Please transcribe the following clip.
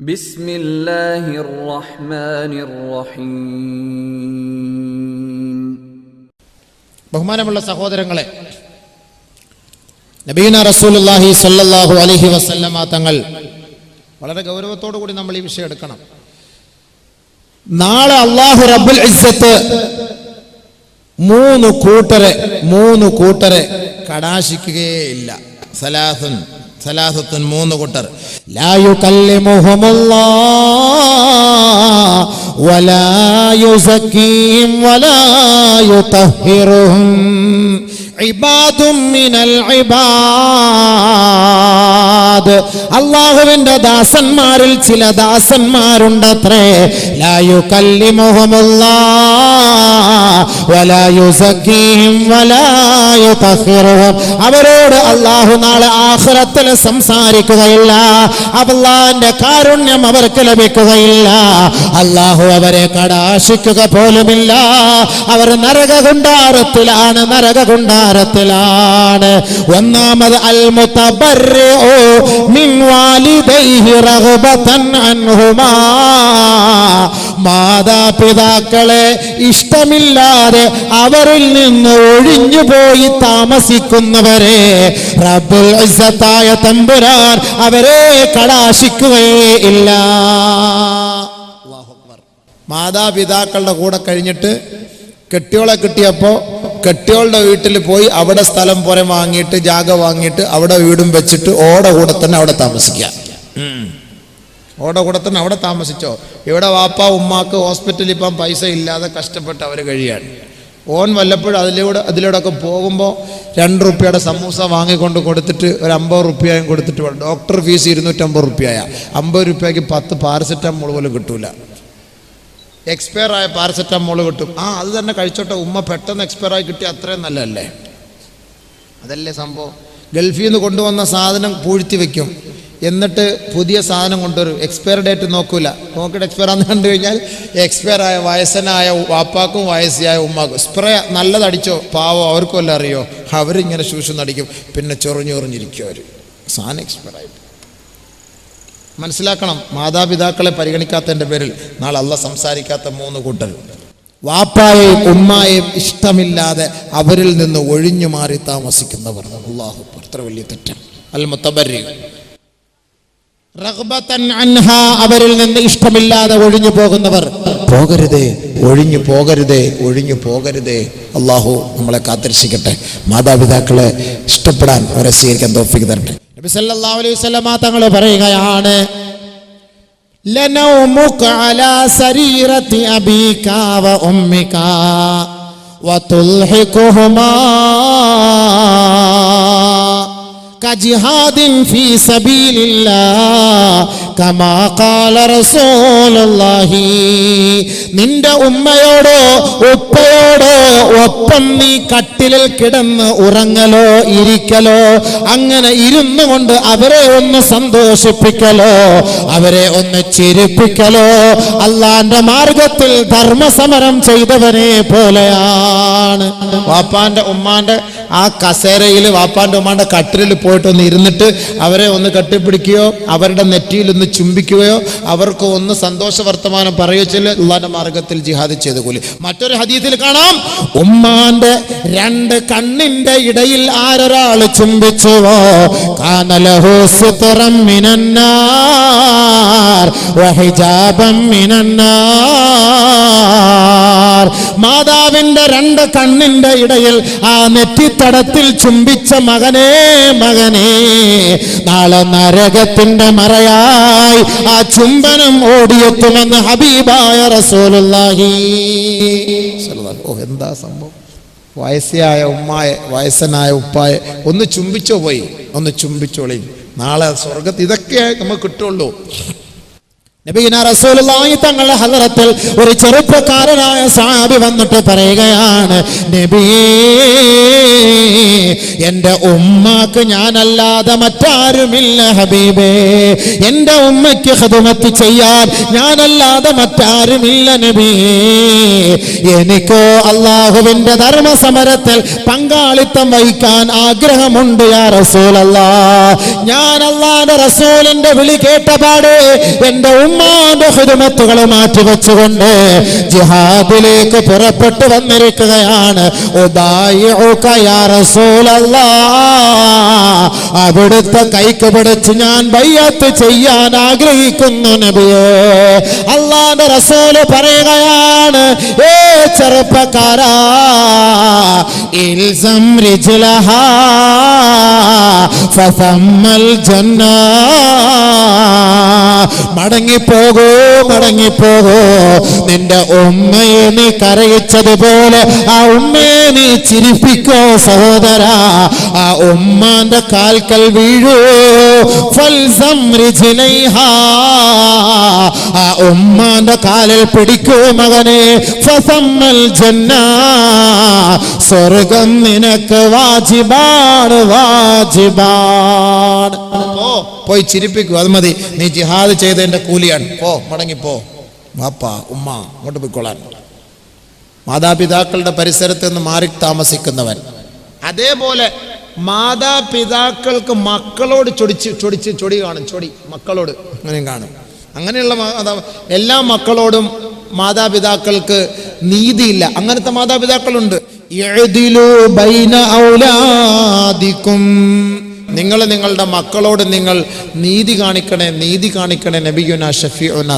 ബിസ്മില്ലാഹിർ റഹ്മാനിർ റഹീം ബഹുമാനമുള്ള സഹോദരങ്ങളെ നബീന റസൂലുല്ലാഹി സല്ലല്ലാഹു അലൈഹി വസല്ലമ തങ്ങൾ വളരെ ഗൗരവത്തോടു കൂടി നമ്മൾ ഈ വിഷയം എടുക്കണം. നാളെ അള്ളാഹു റബ്ബുൽ ഇസ്സത്ത് മൂന്ന് കൂട്ടരെ മൂന്ന് കൂട്ടരെ കടാശിക്കുകയേ ഇല്ല. സലാഹൻ സലാസത്തുൻ മൂന്ന് കൂട്ടർ. ലായു യുകല്ലിമുഹുമുല്ലാഹ് വലാ യുസക്കീം വലാ യുതഹിറുഹും ഇബാദും മിനൽ ഇബാദ് അള്ളാഹുവിന്റെ ദാസന്മാരിൽ ചില ദാസന്മാരുണ്ടത്രേ. ലായു കല്ലി അവരോട് അള്ളാഹു നാളെ ആഹ്റത്തിൽ സംസാരിക്കുകയില്ല. അള്ളാഹിന്റെ കാരുണ്യം അവർക്ക് ലഭിക്കുകയില്ല. അള്ളാഹു അവരെ കടാശിക്കുക പോലുമില്ല. അവർ നരകകുണ്ടാരത്തിലാണ് നരകകുണ്ടാരത്തിലാണ് ഒന്നാമത് അൽ ഓ മിൻ വാലിദൈഹി റഗ്ബതൻ അൻഹുമാ. മാതാപിതാക്കളെ ഇഷ്ടമില്ലാതെ അവരിൽ നിന്ന് ഒഴിഞ്ഞു പോയി താമസിക്കുന്നവരെ റബ്ബുൽ ഇസ്സത്തായ തമ്പുരാൻ അവരെ കടാശിക്കുകയേ ഇല്ല. മാതാപിതാക്കളുടെ കൂടെ കഴിഞ്ഞിട്ട് കെട്ടിയോളെ കിട്ടിയപ്പോൾ കെട്ടിയോളുടെ വീട്ടിൽ പോയി അവിടെ സ്ഥലം പുറം വാങ്ങിയിട്ട് ജാഗ വാങ്ങിയിട്ട് അവിടെ വീടും വെച്ചിട്ട് ഓട കൂടെ തന്നെ അവിടെ താമസിക്കുക. ഓട കൂടെ തന്നെ അവിടെ താമസിച്ചോ? ഇവിടെ വാപ്പ ഉമ്മാക്ക് ഹോസ്പിറ്റലിൽ ഇപ്പം പൈസ ഇല്ലാതെ കഷ്ടപ്പെട്ട് അവർ കഴിയാണ് ഓൻ വല്ലപ്പോഴും അതിലൂടെ അതിലൂടെയൊക്കെ പോകുമ്പോൾ രണ്ട് റുപ്യയുടെ സമൂസ വാങ്ങിക്കൊണ്ട് കൊടുത്തിട്ട് ഒരു അമ്പത് റുപ്യയും കൊടുത്തിട്ട് വേണം. ഡോക്ടർ ഫീസ് ഇരുന്നൂറ്റമ്പത് റുപ്യയ. അമ്പത് റുപ്യക്ക് പത്ത് പാരസെറ്റാമോൾ പോലും കിട്ടൂല. എക്സ്പയർ ആയ പാരസെറ്റമോൾ കിട്ടും. ആ അത് തന്നെ കഴിച്ചോട്ടെ. ഉമ്മ പെട്ടെന്ന് എക്സ്പയർ ആയി കിട്ടിയ അത്രയും നല്ലതല്ലേ? അതല്ലേ സംഭവം? ഗൾഫിൽ നിന്ന് കൊണ്ടുവന്ന സാധനം പൂഴ്ത്തി വെക്കും. എന്നിട്ട് പുതിയ സാധനം കൊണ്ടുവരും. എക്സ്പയർ ഡേറ്റ് നോക്കൂല. നോക്കിയിട്ട് എക്സ്പയർ ആണെന്ന് കണ്ടു കഴിഞ്ഞാൽ എക്സ്പയർ ആയ വയസ്സനായ വാപ്പാക്കും വയസ്സിയായ ഉമ്മാക്കും. സ്പ്രേ നല്ലതടിച്ചോ? പാവോ? അവർക്കും അല്ല അറിയോ? അവരിങ്ങനെ ശൂഷം നടിക്കും പിന്നെ ചൊറിഞ്ഞു ചൊറിഞ്ഞിരിക്കും അവർ സാധനം എക്സ്പയർ ആയി. മനസ്സിലാക്കണം. മാതാപിതാക്കളെ പരിഗണിക്കാത്തതിന്റെ പേരിൽ നാളെ അല്ല സംസാരിക്കാത്ത മൂന്ന് കൂട്ടർ. വാപ്പായെയും ഉമ്മായെയും ഇഷ്ടമില്ലാതെ അവരിൽ നിന്ന് ഒഴിഞ്ഞു മാറി താമസിക്കുന്നവർ. അള്ളാഹു അത്ര വലിയ തെറ്റാണ് അൽ മുത്തബരി അവരിൽ നിന്ന് ഇഷ്ടമില്ലാതെ ഒഴിഞ്ഞു പോകുന്നവർ. പോകരുതേ ഒഴിഞ്ഞു പോകരുതേ ഒഴിഞ്ഞു പോകരുതേ. അള്ളാഹു നമ്മളെ കാത്തിരക്ഷിക്കട്ടെ. മാതാപിതാക്കളെ ഇഷ്ടപ്പെടാൻ അവരെ സ്വീകരിക്കാൻ തോപ്പിക്ക് തരട്ടെ. നബി സല്ലല്ലാഹു അലൈഹി വസല്ലമ തങ്ങൾ പറയുകയാണ് ലനൗമുക അലാ സരീറതി അബീക വ ഉമ്മിക വ വതുൽഹിഖുഹുമാ കജിഹാദിൻ ഫീ സബീലില്ലാ കമാ ഖാല റസൂലുള്ളാഹി. നിന്റെ ഉമ്മയോടോ ഉപ്പയോടോ ഒപ്പം നീ കട്ട് കട്ടിലിൽ കിടന്ന് ഉറങ്ങലോ ഇരിക്കലോ അങ്ങനെ ഇരുന്നു കൊണ്ട് അവരെ ഒന്ന് സന്തോഷിപ്പിക്കലോ അവരെ ഒന്ന് ചിരിപ്പിക്കലോ. അല്ലാന്റെ മാർഗത്തിൽ ധർമ്മസമരം ചെയ്തവനെ പോലെയാണ്. വാപ്പാന്റെ ഉമ്മാന്റെ ആ കസേരയിൽ വാപ്പാന്റെ ഉമ്മാന്റെ കട്ടിലിൽ പോയിട്ടൊന്ന് ഇരുന്നിട്ട് അവരെ ഒന്ന് കെട്ടിപ്പിടിക്കുകയോ അവരുടെ നെറ്റിയിൽ ഒന്ന് ചുംബിക്കുകയോ അവർക്ക് ഒന്ന് സന്തോഷ വർത്തമാനം പറയുകയോ ചെയ്യൽ അള്ളാന്റെ മാർഗത്തിൽ ജിഹാദ് ചെയ്ത് കൂലി. മറ്റൊരു ഹദീസിൽ കാണാം. ഉമ്മാന്റെ രണ്ട് കണ്ണിന്റെ ഇടയിൽ ആരൊരാൾ ചുംബിച്ചുവോ കാനലഹോസ്തുറം മിനന്നാർ. മാതാവിന്റെ രണ്ട് കണ്ണിന്റെ ഇടയിൽ ആ നെറ്റിത്തടത്തിൽ ചുംബിച്ച മകനെ മകനെ നാളെ നരകത്തിന്റെ മറയായി ആ ചുംബനം ഓടിയെത്തുമെന്ന് ഹബീബായ റസൂലുള്ളാഹി. ഓ എന്താ സംഭവം? വയസ്സായ ഉമ്മായ വയസ്സനായ ഉപ്പായ ഒന്ന് ചുംബിച്ചോ പോയി? ഒന്ന് ചുംബിച്ചോളി നാളെ സ്വർഗത്ത് ഇതൊക്കെ നമുക്ക് കിട്ടുള്ളൂ. നബീന റസൂലുള്ളാഹി തങ്ങളുടെ ഹലറത്തിൽ ഒരു ചെറുപ്പക്കാരനായ സാബി വന്നിട്ട് പറയുകയാണ് നബിയേ എന്റെ ഉമ്മാക്ക് ഞാനല്ലാതെ മറ്റാരുമില്ല ഹബീബേ. എന്റെ ഉമ്മയ്ക്ക് ഹതുമത്ത് ചെയ്യാൻ ഞാനല്ലാതെ മറ്റാരുമില്ല നബീ. എനിക്കോ അള്ളാഹുവിന്റെ ധർമ്മസമരത്തിൽ പങ്കാളിത്തം വഹിക്കാൻ ആഗ്രഹമുണ്ട് യാ റസൂലല്ലാ ഞാൻ അള്ളാന്റെ റസൂലിന്റെ വിളി കേട്ടപാട് എന്റെ ഉമ്മാന്റെ മാറ്റി മാറ്റിവെച്ചുകൊണ്ട് ജിഹാദിലേക്ക് പുറപ്പെട്ടു വന്നിരിക്കുകയാണ്. ഉദായി യാ റസൂലല്ലാ അവിടുത്തെ കൈക്ക് പിടിച്ച് ഞാൻ ബയ്യത്ത് ചെയ്യാൻ ആഗ്രഹിക്കുന്നു നബിയേ. അള്ളാന്റെ റസൂൽ പറയുകയാണ് ഏ ചെറുപ്പക്കാരാ ഇൽസം മടങ്ങിപ്പോകൂ മടങ്ങിപ്പോകൂ. നിന്റെ ഉമ്മയെ നീ കരയിച്ചതുപോലെ ആ ഉമ്മയെ നീ ചിരിപ്പിക്കോ സഹോദര. ആ ഉമ്മാന്റെ കാൽക്കൽ വീഴൂ. ഉമ്മാന്റെ കാലിൽ പിടിക്കൂ മകനെ. ഫസമ്മൽ ജന്ന. സ്വർഗം നിനക്ക് വാജിബാണ് വാജിബാണ്. ഓ പോയി ചിരിപ്പിക്കൂ അത് മതി. നീ ജിഹാദ് ചെയ്തതിന്റെ കൂലിയാണ്. പോ മടങ്ങിപ്പോ വാപ്പ ഉമ്മ അങ്ങോട്ട് പോയിക്കൊള്ളാൻ മാതാപിതാക്കളുടെ പരിസരത്ത് നിന്ന് മാറി താമസിക്കുന്നവൻ. അതേപോലെ മാതാപിതാക്കൾക്ക് മക്കളോട് ചൊടിച്ച് ചൊടിച്ച് ചൊടി കാണും ചൊടി മക്കളോട് അങ്ങനെയും കാണും. അങ്ങനെയുള്ള എല്ലാ മക്കളോടും മാതാപിതാക്കൾക്ക് നീതിയില്ല. അങ്ങനത്തെ മാതാപിതാക്കളുണ്ട്. നിങ്ങൾ നിങ്ങളുടെ മക്കളോട് നിങ്ങൾ നീതി കാണിക്കണേ നീതി കാണിക്കണേ നബിയുന ഷഫീഉന.